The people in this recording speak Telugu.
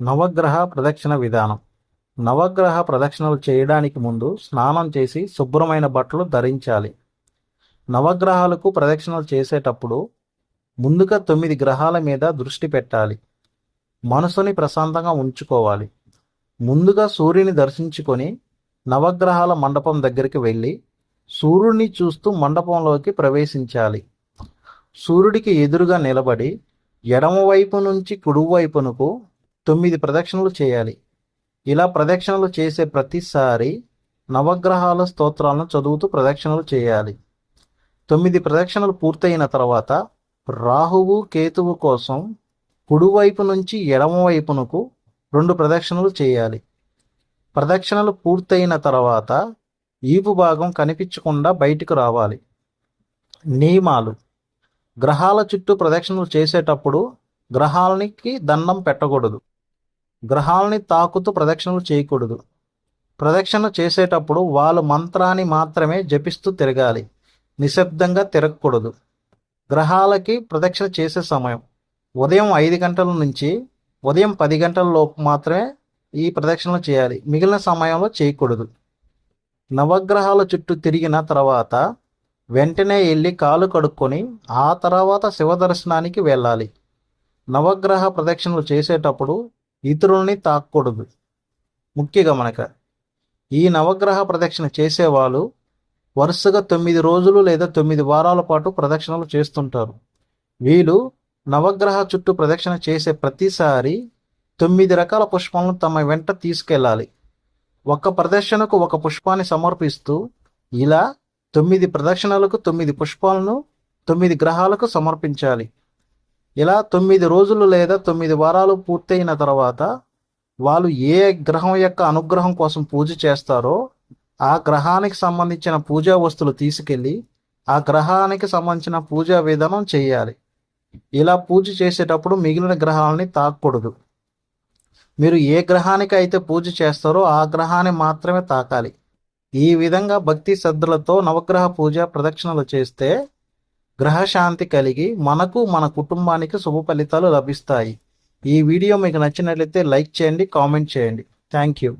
నవగ్రహ ప్రదక్షిణ విధానం. నవగ్రహ ప్రదక్షిణలు చేయడానికి ముందు స్నానం చేసి శుభ్రమైన బట్టలు ధరించాలి. నవగ్రహాలకు ప్రదక్షిణలు చేసేటప్పుడు ముందుగా తొమ్మిది గ్రహాల మీద దృష్టి పెట్టాలి. మనసుని ప్రశాంతంగా ఉంచుకోవాలి. ముందుగా సూర్యుని దర్శించుకొని నవగ్రహాల మండపం దగ్గరికి వెళ్ళి సూర్యుడిని చూస్తూ మండపంలోకి ప్రవేశించాలి. సూర్యుడికి ఎదురుగా నిలబడి ఎడమవైపు నుంచి కుడివైపునకు తొమ్మిది ప్రదక్షిణలు చేయాలి. ఇలా ప్రదక్షిణలు చేసే ప్రతిసారి నవగ్రహాల స్తోత్రాలను చదువుతూ ప్రదక్షిణలు చేయాలి. తొమ్మిది ప్రదక్షిణలు పూర్తయిన తర్వాత రాహువు కేతువు కోసం కుడివైపు నుంచి ఎడమవైపునకు రెండు ప్రదక్షిణలు చేయాలి. ప్రదక్షిణలు పూర్తయిన తర్వాత ఈపు భాగం కనిపించకుండా బయటకు రావాలి. నియమాలు. గ్రహాల చుట్టూ ప్రదక్షిణలు చేసేటప్పుడు గ్రహాలకి దండం పెట్టకూడదు. గ్రహాలని తాకుతూ ప్రదక్షిణలు చేయకూడదు. ప్రదక్షిణ చేసేటప్పుడు వాళ్ళ మంత్రాన్ని మాత్రమే జపిస్తూ తిరగాలి. నిశ్శబ్దంగా తిరగకూడదు. గ్రహాలకి ప్రదక్షిణ చేసే సమయం. ఉదయం ఐదు గంటల నుంచి ఉదయం పది గంటల లోపు మాత్రమే ఈ ప్రదక్షిణలు చేయాలి. మిగిలిన సమయంలో చేయకూడదు. నవగ్రహాల చుట్టూ తిరిగిన తర్వాత వెంటనే వెళ్ళి కాలు కడుక్కొని ఆ తర్వాత శివ దర్శనానికి వెళ్ళాలి. నవగ్రహ ప్రదక్షిణలు చేసేటప్పుడు ఇతరుల్ని తాకూడదు ముఖ్య గమనిక ఈ నవగ్రహ ప్రదక్షిణ చేసేవాళ్ళు వరుసగా తొమ్మిది రోజులు లేదా తొమ్మిది వారాల పాటు ప్రదక్షిణలు చేస్తుంటారు. వీళ్ళు నవగ్రహ చుట్టూ ప్రదక్షిణ చేసే ప్రతిసారి తొమ్మిది రకాల పుష్పాలను తమ వెంట తీసుకెళ్ళాలి. ఒక ప్రదర్శనకు ఒక పుష్పాన్ని సమర్పిస్తూ ఇలా తొమ్మిది ప్రదక్షిణలకు తొమ్మిది పుష్పాలను తొమ్మిది గ్రహాలకు సమర్పించాలి. ఇలా తొమ్మిది రోజులు లేదా తొమ్మిది వారాలు పూర్తయిన తర్వాత వాళ్ళు ఏ గ్రహం యొక్క అనుగ్రహం కోసం పూజ చేస్తారో ఆ గ్రహానికి సంబంధించిన పూజా వస్తువులు తీసుకెళ్ళి ఆ గ్రహానికి సంబంధించిన పూజా విధానం చేయాలి. ఇలా పూజ చేసేటప్పుడు మిగిలిన గ్రహాలని తాకూడదు. మీరు ఏ గ్రహానికి అయితే పూజ చేస్తారో ఆ గ్రహాన్ని మాత్రమే తాకాలి. ఈ విధంగా భక్తి శ్రద్ధలతో నవగ్రహ పూజ ప్రదక్షిణలు చేస్తే గ్రహశాంతి కలిగి మనకు మన కుటుంబానికి శుభ ఫలితాలు లభిస్తాయి. ఈ వీడియో మీకు నచ్చినట్లయితే లైక్ చేయండి కామెంట్ చేయండి. Thank you.